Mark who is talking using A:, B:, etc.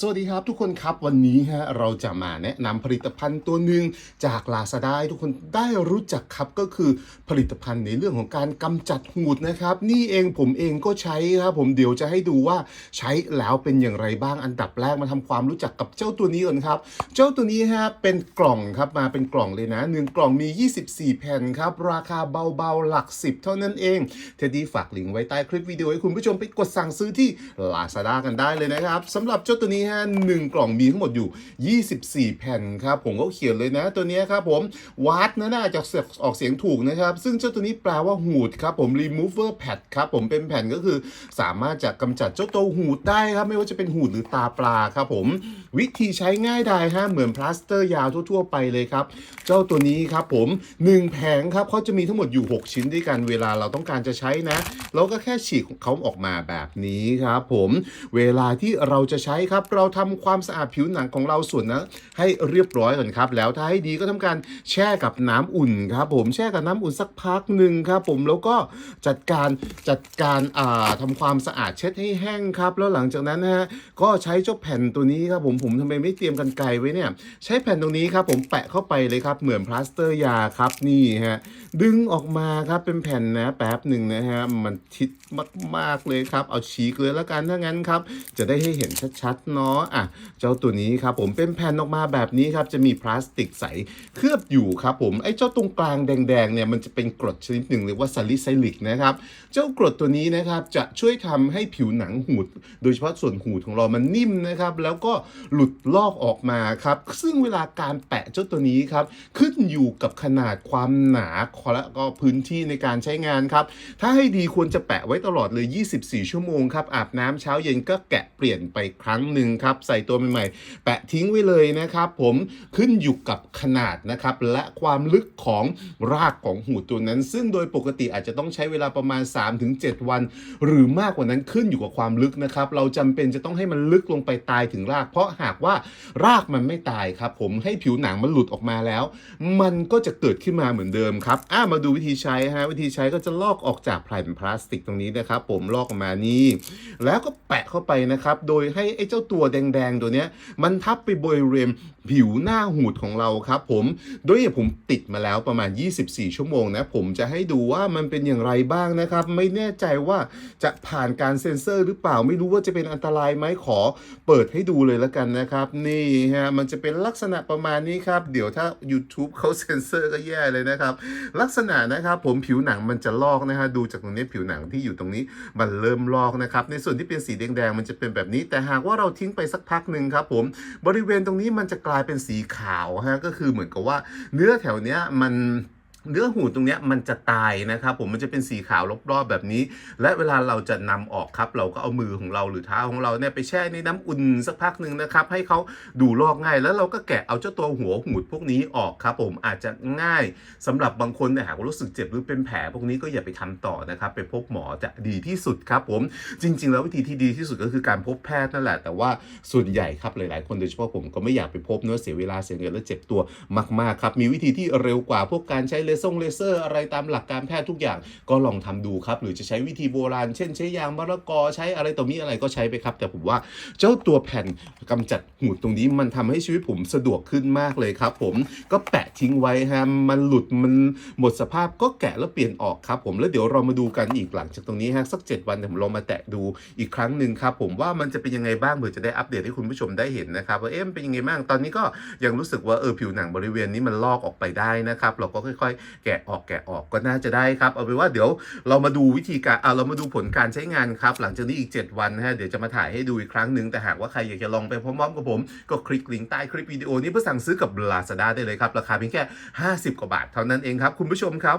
A: สวัสดีครับทุกคนครับวันนี้ฮะเราจะมาแนะนำผลิตภัณฑ์ตัวหนึ่งจาก Lazada ให้ทุกคนได้รู้จักครับก็คือผลิตภัณฑ์ในเรื่องของการกำจัดหูดนะครับ นี่เองผมเองก็ใช้ครับผมเดี๋ยวจะให้ดูว่าใช้แล้วเป็นอย่างไรบ้างอันดับแรกมาทำความรู้จักกับเจ้าตัวนี้ก่อนครับ เจ้าตัวนี้ฮะเป็นกล่องครับมาเป็นกล่องเลยนะหนึ่งกล่องมี 24 แผ่นครับราคาเบาๆหลัก 10 เท่านั้นเองเทดดี้ฝากลิงก์ไว้ใต้คลิปวิดีโอให้คุณผู้ชมไปกดสั่งซื้อที่ Lazada กันได้เลยนะครับสำหรับเจ้าตัวนี้ฮะหนึ่งกล่องมีทั้งหมดอยู่ 24 แผ่นครับผมก็เขียนเลยนะตัวนี้ครับผมวัดนะน่าจะออกเสียงถูกนะครับ ซึ่งเจ้าตัวนี้แปลว่าหูดครับผม remover pad ครับผมเป็นแผ่นก็คือสามารถจะกำจัดเจ้าตัวหูดได้ครับ ไม่ว่าจะเป็นหูดหรือตาปลาครับผม วิธีใช้ง่ายดายฮะเหมือนพลาสเตอร์ยาวทั่ว ๆ ไปเลยครับ เจ้าตัวนี้ครับผม 1 แผงครับเขาจะมีทั้งหมดอยู่ 6 ชิ้นด้วยกันเวลาเราต้องการจะใช้นะเราก็แค่ฉีกเขาออกมาแบบนี้ครับผม เวลาที่เราจะใช้ครับเราทำความสะอาดผิวหนังของเราส่วนนั้นให้เรียบร้อยก่อนครับ แล้วถ้าให้ดีก็ทำการแช่กับน้ำอุ่นครับผมแช่กับน้ำอุ่นสักพักหนึ่งครับผมแล้วก็จัดการจัดการอ่าทำความสะอาดเช็ดให้แห้งครับ แล้วหลังจากนั้นนะฮะก็ใช้เจ้าแผ่นตัวนี้ครับผมผมทำไมไม่เตรียมกันไกลไว้เนี่ย ใช้แผ่นตรงนี้ครับผมแปะเข้าไปเลยครับ เหมือนพลาสเตอร์ยาครับนี่ฮะดึงออกมาครับเป็นแผ่นนะแป๊บหนึ่งนะฮะมันชิดมากๆเลยครับ เอาฉีกเลยแล้วกันถ้างั้นครับ จะได้ให้เห็นชัดๆเนาะอะเจ้าตัวนี้ครับผมเป็นแผ่นออกมาแบบนี้ครับจะมีพลาสติกใสเคลือบอยู่ครับผมไอ้เจ้าตรงกลางแดงๆเนี่ยมันจะเป็นกรดชนิดหนึ่งเรียกว่าซาลิไซลิกนะครับเจ้ากรดตัวนี้นะครับจะช่วยทำให้ผิวหนังหูด โดยเฉพาะส่วนหูดของเรามันนิ่มนะครับแล้วก็หลุดลอกออกมาครับซึ่งเวลาการแปะเจ้าตัวนี้ครับขึ้นอยู่กับขนาดความหนาและก็พื้นที่ในการใช้งานครับถ้าให้ดีควรจะแปะไว้ตลอดเลย 24 ชั่วโมงครับอาบน้ำเช้าเย็นก็แกะเปลี่ยนไปครั้งหนึ่งครับใส่ตัวใหม่ๆ แปะทิ้งไว้เลยนะครับ ผมขึ้นอยู่กับขนาดนะครับและความลึกของรากของหูตัวนั้น ซึ่งโดยปกติอาจจะต้องใช้เวลาประมาณ 3-7 วัน หรือมากกว่านั้นขึ้นอยู่กับความลึกนะครับ เราจำเป็นจะต้องให้มันลึกลงไปตายถึงราก เพราะหากว่ารากมันไม่ตายครับ ผมให้ผิวหนังมันหลุดออกมาแล้ว มันก็จะเกิดขึ้นมาเหมือนเดิมครับอ่ามาดูวิธีใช้ฮะวิธีใช้ก็จะลอกออกจากแผ่นพลาสติกตรงนี้นะครับ ผมลอกออกมานี่แล้วก็แปะเข้าไปนะครับ โดยให้ไอ้เจ้าตัวัวแดงๆ ตัวเนี้ยมันทับไปบริเวณผิวหน้าหูดของเราครับผมโดยผมติดมาแล้วประมาณ 24 ชั่วโมงนะผมจะให้ดูว่ามันเป็นอย่างไรบ้างนะครับ ไม่แน่ใจว่าจะผ่านการเซ็นเซอร์หรือเปล่าไม่รู้ว่าจะเป็นอันตรายไหมขอเปิดให้ดูเลยแล้วกันนะครับนี่ฮะมันจะเป็นลักษณะประมาณนี้ครับ เดี๋ยวถ้า YouTube เขาเซ็นเซอร์ก็แย่เลยนะครับ ลักษณะนะครับผมผิวหนังมันจะลอกนะฮะดูจากตรงนี้ผิวหนังที่อยู่ตรงนี้มันเริ่มลอกนะครับในส่วนที่เป็นสีแดงๆมันจะเป็นแบบนี้ แต่หากว่าเราทิ้งไปสักพักหนึ่งครับผมบริเวณตรงนี้มันจะกลายเป็นสีขาวฮะก็คือเหมือนกับว่าเนื้อแถวเนี้ยมัน เนื้อหูตรงนี้มันจะตายนะครับผมมันจะเป็นสีขาวรอบๆแบบนี้ และเวลาเราจะนำออกครับ เราก็เอามือของเราหรือเท้าของเราเนี่ยไปแช่ในน้ำอุ่นสักพักหนึ่งนะครับ ให้เขาดูลอกง่าย แล้วเราก็แกะเอาเจ้าตัวหัวหูดพวกนี้ออกครับ ผมอาจจะง่ายสำหรับบางคนเนี่ยหากว่ารู้สึกเจ็บหรือเป็นแผลพวกนี้ก็อย่าไปทำต่อนะครับไปพบหมอจะดีที่สุดครับ ผมจริง ๆ แล้ววิธีที่ดีที่สุดก็คือการพบแพทย์นั่นแหละ แต่ว่าส่วนใหญ่ครับหลายๆ คนโดยเฉพาะผมก็ไม่อยากไปพบเนื้อเสียเวลาเสียเงินและเจ็บตัวมากๆครับมีวิธีที่เร็วกว่าพวกการใช้เลซอร์เลเซอร์อะไรตามหลักการแพทย์ทุกอย่างก็ลองทำดูครับ หรือจะใช้วิธีโบราณ เช่นใช้ยางมะละกอใช้อะไรต่อมีอะไรก็ใช้ไปครับ แต่ผมว่าเจ้าตัวแผ่นกำจัดหูดตรงนี้มันทำให้ชีวิตผมสะดวกขึ้นมากเลยครับ ผมก็แปะทิ้งไว้ฮะมันหลุดมันหมดสภาพก็แกะแล้วเปลี่ยนออกครับ ผมแล้วเดี๋ยวเรามาดูกันอีกหลังจากตรงนี้ฮะสัก 7 วันเดี๋ยวผมลองมาแตะดูอีกครั้งหนึ่งครับผมว่ามันจะเป็นยังไงบ้างเผื่อจะได้อัปเดตให้คุณผู้ชมได้เห็นนะครับว่าเอ๊ะเป็นยังไงบ้างตอนนี้ก็ยังรู้สึกว่าเออผิวหนังบริเวณนี้มันลอกออกไปได้นะครับ เราก็ค่อยๆแกะออกแกะออกก็น่าจะได้ครับ เอาเป็นว่าเดี๋ยวเรามาดูวิธีการเอาเรามาดูผลการใช้งานครับ หลังจากนี้อีก 7 วันนะฮะเดี๋ยวจะมาถ่ายให้ดูอีกครั้งหนึ่งแต่หากว่าใครอยากจะลองไปพร้อมๆกับผม ก็คลิกลิงก์ใต้คลิปวิดีโอนี้เพื่อสั่งซื้อกับ Lazada ได้เลยครับราคาเพียงแค่ 50 กว่าบาทเท่านั้นเองครับคุณผู้ชมครับ